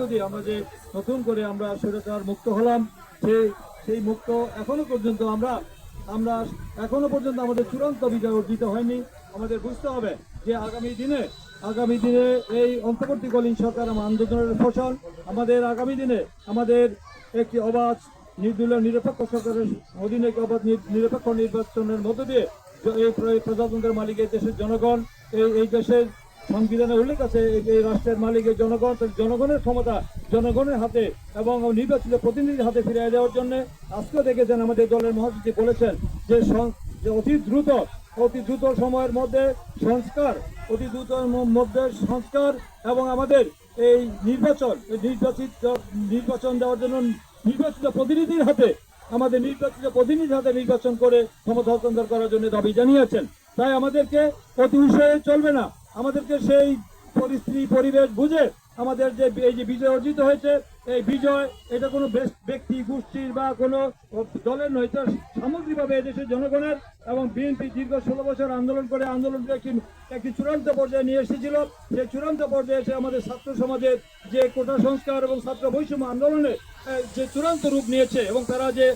যদি আমরা যে নতুন করে আমরা স্বৈরাচার মুক্ত হলাম, সেই সেই মুক্ত এখনও পর্যন্ত আমরা আমরা এখনও পর্যন্ত আমাদের চূড়ান্ত বিজয় অর্জিত হয়নি। আমাদের বুঝতে হবে যে আগামী দিনে আগামী দিনে এই অন্তর্বর্তীকালীন সরকার আমার আন্দোলনের ফসল। আমাদের আগামী দিনে আমাদের একটি অবাধ নির্দলীয় নিরপেক্ষ সরকারের অধীনে একটি অবাধ নিরপেক্ষ নির্বাচনের মধ্য দিয়ে এই প্রজাতন্ত্রের মালিক এই দেশের জনগণ, এই এই দেশের সংবিধানে উল্লেখ আছে এই- রাষ্ট্রের মালিকের জনগণ, জনগণের ক্ষমতা, জনগণের হাতে এবং নির্বাচিত প্রতিনিধির হাতে ফিরিয়ে দেওয়ার জন্য আজকেও দেখেছেন আমাদের দলের মহাসচিব বলেছেন যে অতি দ্রুত অতি দ্রুত সময়ের মধ্যে সংস্কার, অতি দ্রুত মধ্যে সংস্কার এবং আমাদের এই নির্বাচন নির্বাচিত, নির্বাচন দেওয়ার জন্য নির্বাচিত প্রতিনিধির হাতে, আমাদের নির্বাচিত প্রতিনিধি হাতে নির্বাচন করে ক্ষমতা হস্তান্তর করার জন্য দাবি জানিয়েছেন। তাই আমাদেরকে অতি উৎসাহে চলবে না। আমাদেরকে সেই পরিস্থিতি, পরিবেশ বুঝে আমাদের যে এই যে বিজয় অর্জিত হয়েছে, এই বিজয়, এটা কোনো ব্যক্তি, গোষ্ঠীর বা কোনো দলের নয়, এটা সামগ্রিকভাবে এদেশের জনগণের এবং বিএনপি দীর্ঘ ষোলো বছর আন্দোলন করে আন্দোলনকে একটি একটি চূড়ান্ত পর্যায়ে নিয়ে এসেছিল। সেই চূড়ান্ত পর্যায়ে এসে আমাদের ছাত্র সমাজের যে কোটা সংস্কার এবং ছাত্র বৈষম্য আন্দোলনে যে চূড়ান্ত রূপ নিয়েছে এবং তারা যে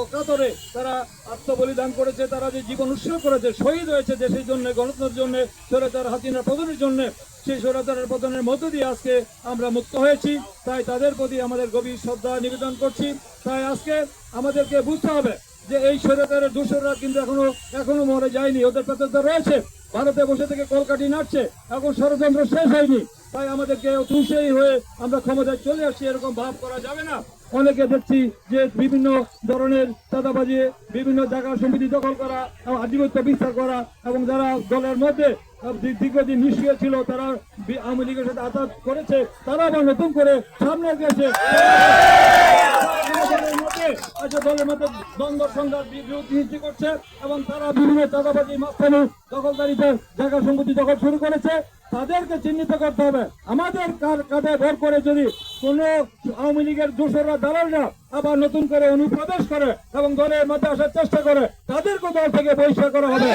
অকাতরে তারা আত্মবলিদান করেছে, তারা যে জীবন উৎসর্গ করেছে, শহীদ হয়েছে দেশের জন্য, গণতন্ত্রের জন্য, স্বৈরাচার হাসিনার পতনের জন্য, সেই স্বৈরাচারের পতনের মধ্য দিয়ে আজকে আমরা মুক্ত হয়েছি। তাই তাদের প্রতি আমাদের গভীর শ্রদ্ধা নিবেদন করছি। তাই আজকে আমাদেরকে বুঝতে হবে যে এই স্বৈরাচারের দূষররা কিন্তু এখনও এখনও মরে যায়নি। ওদের পেতে রয়েছে। ভারতে বসে থেকে কলকাটি নাড়ছে। এখন ষড়যন্ত্র শেষ হয়নি। তাই আমাদেরকে তুষেই হয়ে আমরা ক্ষমতায় চলে আসছি, এরকম ভাব করা যাবে না। অনেকে দেখছি যে বিভিন্ন ধরনের চাঁদাবাজি, বিভিন্ন জায়গা সমিতি দখল করা, এবং আধিপত্য বিস্তার করা, এবং যারা দলের মধ্যে দীর্ঘদিন নিষ্ক্রিয় ছিল, তারা আওয়ামী লীগের সাথে আঘাত করেছে, তারা আবার নতুন করে সামনে গেছে আচ্ছা করছে, এবং তারা বিভিন্ন চাঁদাবাজি দখলদারিতে জায়গা সম্পত্তি দখল শুরু করেছে। তাদেরকে চিহ্নিত করতে হবে। আমাদের কাঁধে ভর করে যদি কোন আওয়ামী লীগের দোসররা দালালরা আবার নতুন করে অনুপ্রবেশ করে এবং দলের মধ্যে আসার চেষ্টা করে, তাদেরকে দল থেকে বহিষ্কার করা হবে।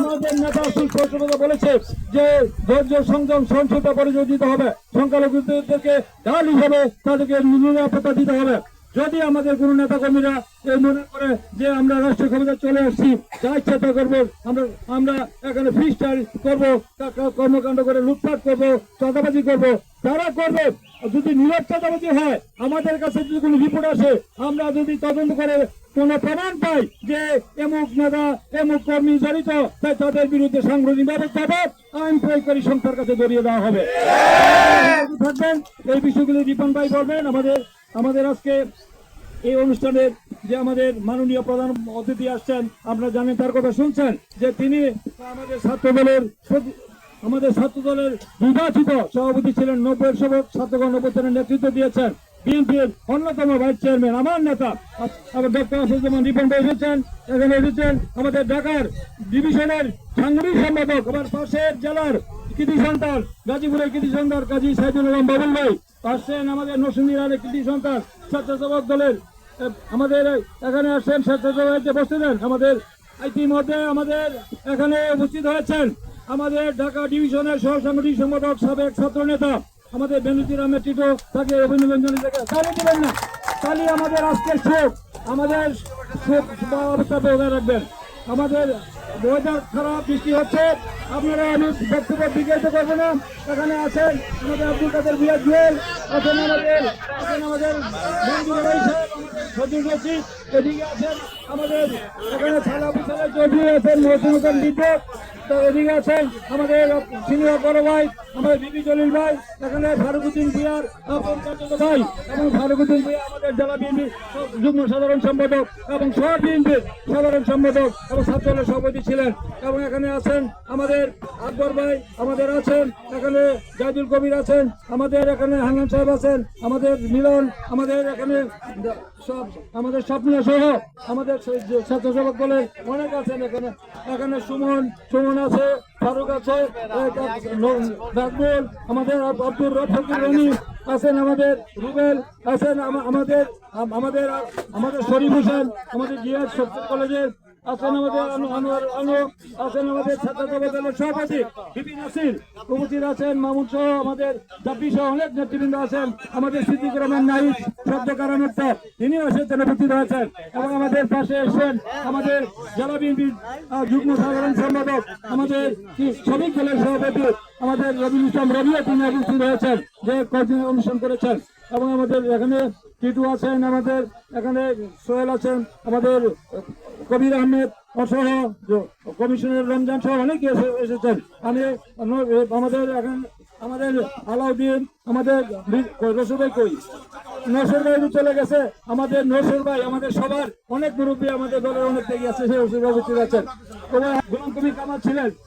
আমাদের নেতা সুস্পষ্টভাবে বলেছে যে ধৈর্য, সংযম সহিষ্ণুতা পরিযোজিত হবে। সংখ্যালঘুদেরকে ঢাল হিসেবে তাদেরকে নিরাপত্তা দিতে হবে। যদি আমাদের কোনো নেতা কর্মীরা এই মনে করে যে আমরা রাষ্ট্রীয় ক্ষমতা চলে আসছি, যা ইচ্ছা তা করব, আমরা আমরা এখানে ফ্রি স্টাইল করব কর্মকাণ্ড করে লুটপাট করব, চাঁদাবাজি করব, তারা করবে। যদি নীরব চাঁদাবাজি হয়, আমাদের কাছে যদি কোনো রিপোর্ট আসে, আমরা যদি তদন্ত করে কোন প্রমাণ পাই যে এমুক নেতা, এমুক কর্মী জড়িত, তাই তাদের বিরুদ্ধে সাংগঠনিক ব্যবস্থা হবে, আইন প্রয়োগকারী সংস্থার কাছে ধরিয়ে দেওয়া হবে। থাকবেন এই বিষয়গুলি রিপন ভাই বলবেন, আমাদের আমাদের আজকে এই অনুষ্ঠানের যে আমাদের মাননীয় প্রধান অতিথি আসছেন, আপনারা জানেন তার কথা শুনছেন, যে তিনি আমাদের ছাত্র দলের আমাদের ছাত্র দলের নির্বাচিত সভাপতি ছিলেন, নব্বই সবক ছাত্রগণ অভ্যুত্থানের নেতৃত্ব দিয়েছেন। বিএনপির অন্যতম ভাইস চেয়ারম্যান, আমার নেতা আমার ডক্টর আসাদুজ্জামান রিপন ভাই এসেছেন, এখানে এসেছেন আমাদের ঢাকার ডিভিশনের সাংগঠনিক সম্পাদক, আমার পাশের জেলার কৃতি সন্তান, গাজীপুরের কৃতি সন্তান কাজী সাইদুল আলম বাবুল ভাই, আসছেন আমাদের নসুন্দিরার কৃতি সন্তান, স্বেচ্ছাসেবক দলের আমাদের এখানে আসছেন স্বেচ্ছাসেবক বসতে দেন। আমাদের ইতিমধ্যে আমাদের এখানে উপস্থিত হয়েছেন আমাদের ঢাকা ডিভিশনের সহ সাংগঠনিক সম্পাদক, সাবেক ছাত্র নেতা আমাদের বেনজির আহমেদ টিটো, তাকে অভিনন্দন জানিয়ে দেবেন না, তালি আমাদের আজকের শোক, আমাদের শোক অবস্থা রাখবেন। আমাদের ওয়েদার খারাপ বৃষ্টি হচ্ছে। আপনারা আমি বক্তব্য বিজ্ঞাপিত করব না। এখানে আছেন আমাদের আব্দুল কাদের বিয়ার জুয়েল আছেন আমাদের আছেন আমাদের এদিকে আছেন আমাদের এখানে তো এদিকে আছেন আমাদের বড় ভাই, আমাদের ভাই, এখানে ভাই এবং আমাদের যুগ্ম সাধারণ সম্পাদক এবং সহ বিএনপির সাধারণ সম্পাদক এবং ছাত্রদলের সভাপতি ছিলেন। এবং এখানে আছেন আমাদের আকবর ভাই, আমাদের আছেন এখানে জাহিদুল কবির আছেন, আমাদের এখানে হান্নান সাহেব আছেন, আমাদের মিলন, আমাদের এখানে সব আমাদের স্বপ্ন সহ আমাদের স্বেচ্ছাসেবক দলের অনেক আছেন এখানে। এখানে সুমন সুমন আছে, ফারুক আছে আমাদের আব- আব্দুর রফিকুর আছেন আমাদের, রুবেল আছেন আমা- আমাদের আমাদের আমাদের শরীফ হোসেন, আমাদের জিয়াদ কলেজের আমাদের আমাদের অনেক আছেন। আমাদের এবং আমাদের পাশে এসেছেন আমাদের জেলা বিএনপির যুগ্ম সাধারণ সম্পাদক, আমাদের শ্রমিক দলের সভাপতি, আমাদের রবি ইসলাম রবিও তিনি হয়েছেন। যে কয়েকদিন অনুষ্ঠান করেছেন। এবং আমাদের এখানে টিটু আছেন আমাদের এখানে সোহেল আছেন আমাদের কবির আহমেদ অসহ কমিশনের রমজান সহ অনেকে এসে- এসেছেন। আমি আমাদের এখন আমাদের আলাউদ্দিন আমাদের বি- কই, নসর ভাই চলে গেছে। আমাদের নসর ভাই আমাদের সবার অনেক মুরব্বী আমাদের দলের অনেক ত্যাগী আছে সে রসুল বাবু আছেন তোমার গোলাম কবি কামাল ছিলেন।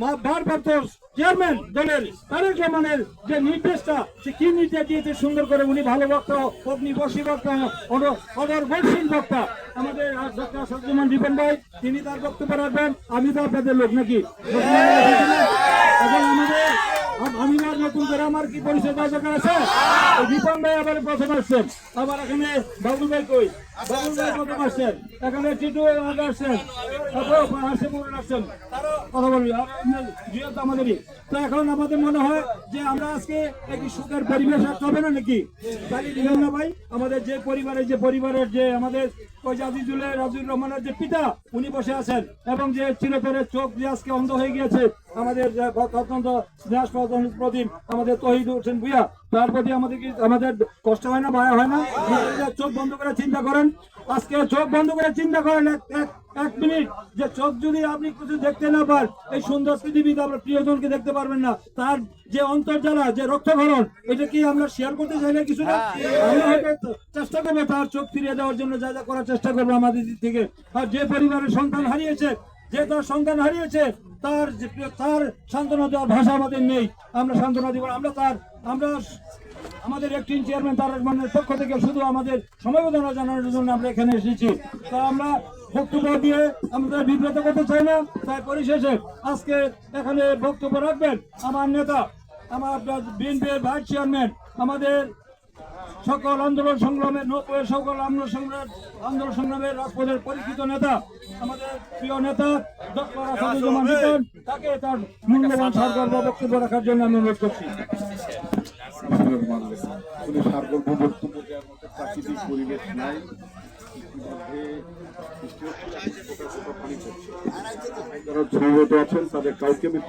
ভারপ্রাপ্ত চেয়ারম্যান তারেক রহমানের যে নির্দেশটা সে কি নির্দেশ দিয়েছে সুন্দর করে উনি ভালো বক্তা অগ্নি বসী বক্তা অদর বক্তা। আমাদের ডক্টর সজ্জমান রিপন ভাই তিনি তার বক্তব্য রাখবেন। আমি তো আপনাদের লোক নাকি। এখন আমাদের আম- আর নতুন করে আমার কি পরিচয় দরকার আছে? ভাই আবার প্রথম আসছেন। আবার এখানে বাবুল ভাই কই? বাবুল ভাই প্রথম আসছেন। এখানে টিটু আগে আসছেন। মোড় আসছেন। কথা বলবি আর আমাদেরই। তো এখন আমাদের মনে হয় যে আমরা আজকে একটি সুখের পরিবেশ রাখতে হবে না নাকি? দিলেন ভাই, আমাদের যে পরিবারের যে পরিবারের যে আমাদের ওই রাজুর রহমানের যে পিতা, উনি বসে আছেন এবং যে চোখ যে আজকে অন্ধ হয়ে গিয়েছে, আমাদের প্রদীপ, আমাদের তহিদ হোসেন ভুইয়া তার প্রতি আমাদের কি আমাদের কষ্ট হয় না, ভয় হয় না। চোখ বন্ধ করে চিন্তা করেন। আজকে চোখ বন্ধ করে চিন্তা করেন এক এক- মিনিট যে চোখ যদি আপনি কিছু দেখতে না পান এই সুন্দর পৃথিবীতে আপনার প্রিয়জনকে দেখতে পারবেন না। তার যে অন্তর্জালা যে রক্তক্ষরণ এটা কি আমরা শেয়ার করতে চাইলে কিছু না? হয়তো চেষ্টা করব তার চোখ ফিরিয়ে দেওয়ার জন্য যা যা করার চেষ্টা করব আমাদের দিক থেকে। আর যে পরিবারের সন্তান হারিয়েছে যে তার সন্তান হারিয়েছে তার তার সান্ত্বনা দেওয়ার ভাষা আমাদের নেই। আমরা সান্ত্বনা দিব আমরা তার আমরা আমাদের একটি চেয়ারম্যান তার মানের পক্ষ থেকে শুধু আমাদের সমবেদনা জানানোর জন্য আমরা এখানে এসেছি। তা আমরা বক্তব্য দিয়ে আমরা বিব্রত করতে চাই না। তাই পরিশেষে আজকে এখানে বক্তব্য রাখবেন আমার নেতা আমার বিএনপির ভাইস চেয়ারম্যান আমাদের সকল আন্দোলন সংগ্রামের নব্বই সকল আন্দোলন সংগ্রাম আন্দোলন সংগ্রামের রাজপথের পরিচিত নেতা আমাদের প্রিয় নেতা ডক্টর আসাদুজ্জামান তাকে তার মূল্যবান সরকার বক্তব্য রাখার জন্য আমি অনুরোধ করছি। সার্বভৌম বক্তব্য দেওয়ার মতো প্রাকৃতিক পরিবেশ নাই। ফোঁটা ফোঁটা পানি পড়ছে। যারা ঝুঁকত আছেন তাদের কাউকে আমি